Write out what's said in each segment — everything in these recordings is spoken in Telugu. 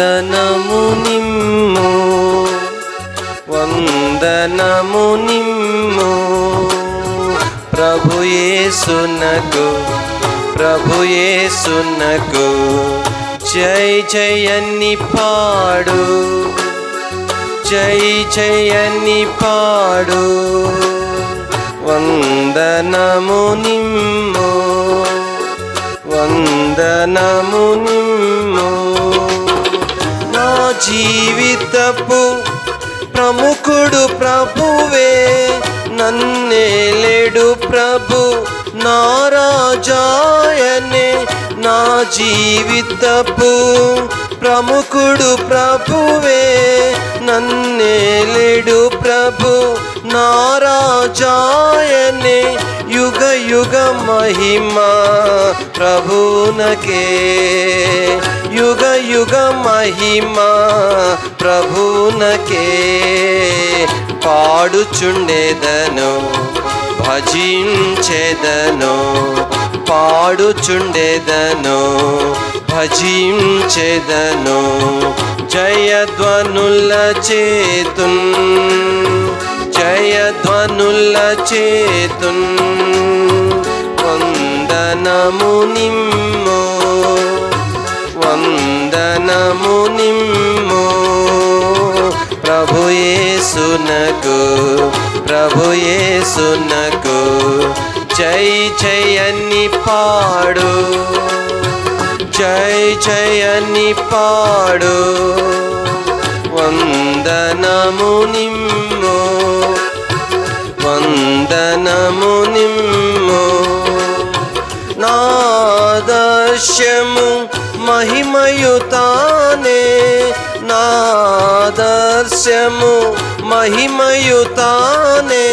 వందనము నిమ్ము వందనము నిమ్ము ప్రభుయేసునకు ప్రభుయేసునకు జై జయన్ని పాడు జై జయన్ని పాడు వందనము నిమ్ము వందనము నిమ్ము జీవితపు ప్రముఖుడు ప్రభువే. నన్నేలేడు ప్రభు నారాజాయనే. నా జీవితపు ప్రముఖుడు ప్రభువే. నన్నేలేడు ప్రభు నారాజాయనే. యుగ యుగ మహిమా ప్రభునకే యుగ యుగ మహిమా ప్రభునకే పాడుచుండేదను భజించేదను పాడుచుండేదను భజించేదను జయధ్వనుల చేతున్ జయధ్వనుల చేతున్ వందనము నిమ్మో వందనము నిమ్ము ప్రభుయేసునకు ప్రభుయేసునకు జై జయని పాడు జై జయని పాడు వందనము నిమ్ము. వందనము నిమ్ము. నాదర్శము మహిమయుతానే నాదర్శము మహిమయుతానే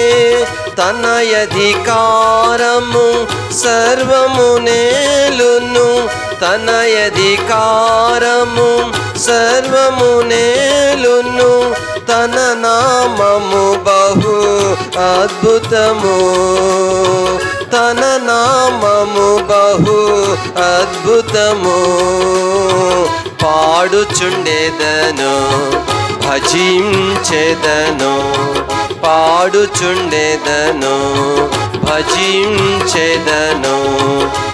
తనయధికారము సర్వము నేలును తనయధికారము సర్వము నేలును తన నామము బహు అద్భుతము. తన నామము బహు అద్భుతము. పాడుచుండేదను భజించెదను పాడుచుండేదను భజించెదను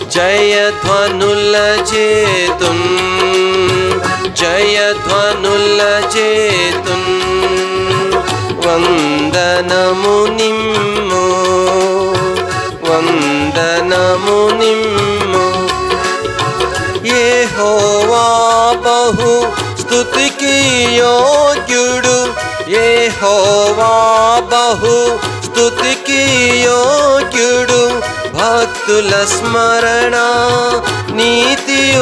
జయధ్వనుల చేతున్ జయధ్వనుల చేతున్. వందనము నిమ్ము వందనము నిమ్ము. స్తుతికి యోగ్యుడు ఏ హోవా బహు. స్తుతికి యోగ్యుడు భక్తుల స్మరణ నీతియునాయనే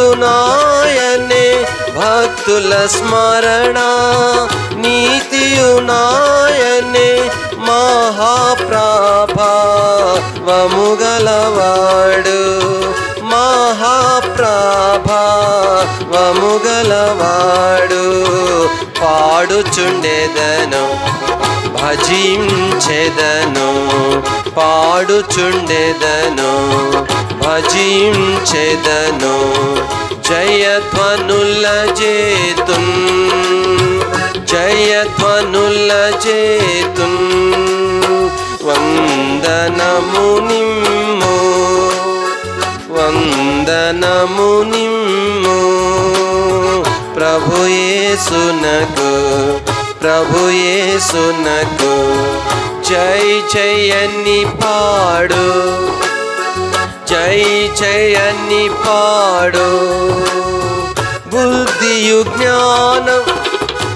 భక్తుల స్మరణ నీతియునాయనే మహాప్రాభావము గలవాడు. పాడుచుండేదను భజించెదను పాడుచుండేదను భజించెదను జయధ్వనుల చేతున్ జయధ్వనుల చేతున్ వందనము నిమ్ము వందనము నిమ్ము. ప్రభుయేసునకు ప్రభుయేసునకు జై జయన్ని పాడు జై జయన్ని పాడు. బుద్ధియు జ్ఞానం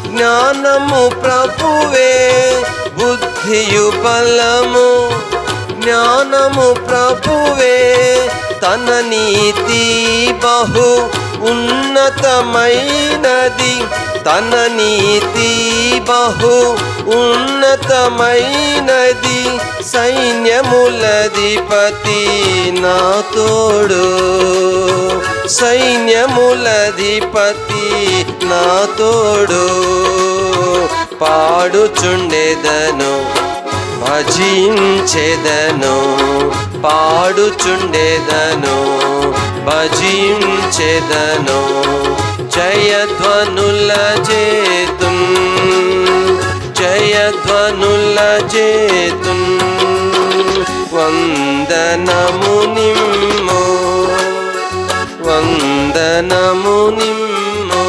జ్ఞానము ప్రభువే బుద్ధియు బలము జ్ఞానము ప్రభువే తన నీతి బహు ఉన్నతమైనది తన నీతి బహు ఉన్నతమైనది సైన్యములధిపతి నా తోడు. సైన్యములధిపతి నా తోడు. పాడుచుండెదను భజించెదను పాడుచుండెదను భజించెదను జయధ్వనుల చేతుం జయధ్వనుల చేతుం వందనము నిమ్మో వందనము నిమ్మో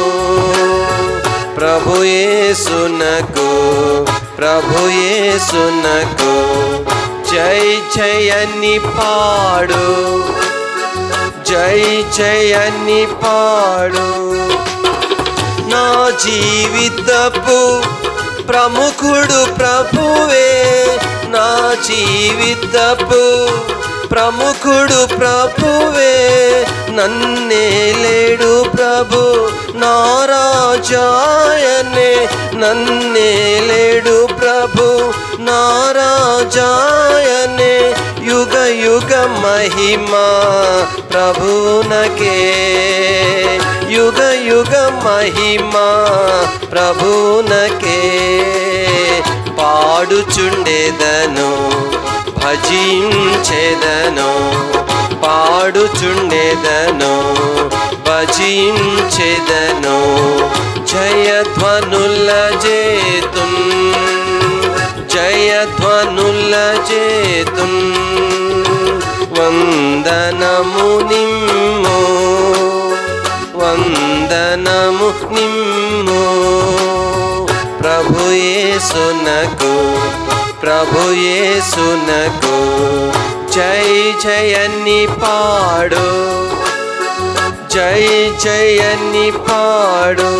ప్రభుయేసునకు ప్రభుయేసునకు జై జయని పాడు. జై జయని పాడు. నా జీవితపు ప్రముఖుడు ప్రభువే. నా జీవితపు ప్రముఖుడు ప్రభువే. నన్నే లేడు ప్రభు నారాజాయనే నన్నే లేడు ప్రభు నారాజాయనే యుగ యుగ మహిమా ప్రభునకే యుగ యుగ మహిమా ప్రభునకే పాడుచుండేదను భజించేదను పాడుచుండేదను భజించేదను జయధ్వనుల చేతుం ధ్వనుల చేతుం వందనము నిమ్మో వందనము నిమ్మో. ప్రభుయే సునకు ప్రభుయే సునకు జై జయన్ని పాడు జై జయన్ని పాడు.